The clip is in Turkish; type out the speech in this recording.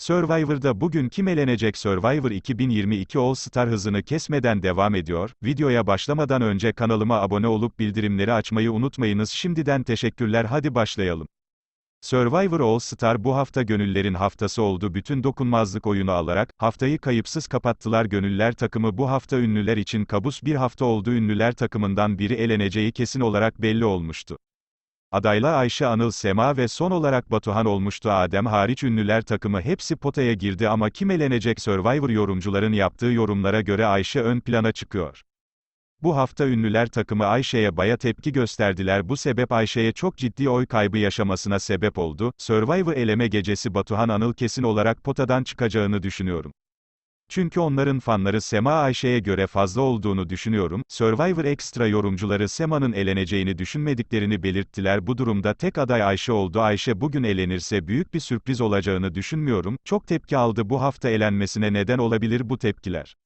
Survivor'da bugün kim elenecek Survivor 2022 All Star hızını kesmeden devam ediyor. Videoya başlamadan önce kanalıma abone olup bildirimleri açmayı unutmayınız. Şimdiden teşekkürler hadi başlayalım. Survivor All Star bu hafta gönüllerin haftası oldu. Bütün dokunmazlık oyunu alarak, haftayı kayıpsız kapattılar. Gönüller takımı bu hafta ünlüler için kabus bir hafta oldu. Ünlüler takımından biri eleneceği kesin olarak belli olmuştu. Adaylar Ayşe Anıl Sema ve son olarak Batuhan olmuştu. Adem hariç ünlüler takımı hepsi potaya girdi ama kim elenecek Survivor yorumcuların yaptığı yorumlara göre Ayşe ön plana çıkıyor. Bu hafta ünlüler takımı Ayşe'ye baya tepki gösterdiler. Bu sebep Ayşe'ye çok ciddi oy kaybı yaşamasına sebep oldu. Survivor eleme gecesi Batuhan Anıl kesin olarak potadan çıkacağını düşünüyorum. Çünkü onların fanları Sema Ayşe'ye göre fazla olduğunu düşünüyorum. Survivor Extra yorumcuları Sema'nın eleneceğini düşünmediklerini belirttiler. Bu durumda tek aday Ayşe oldu. Ayşe bugün elenirse büyük bir sürpriz olacağını düşünmüyorum. Çok tepki aldı bu hafta elenmesine neden olabilir bu tepkiler.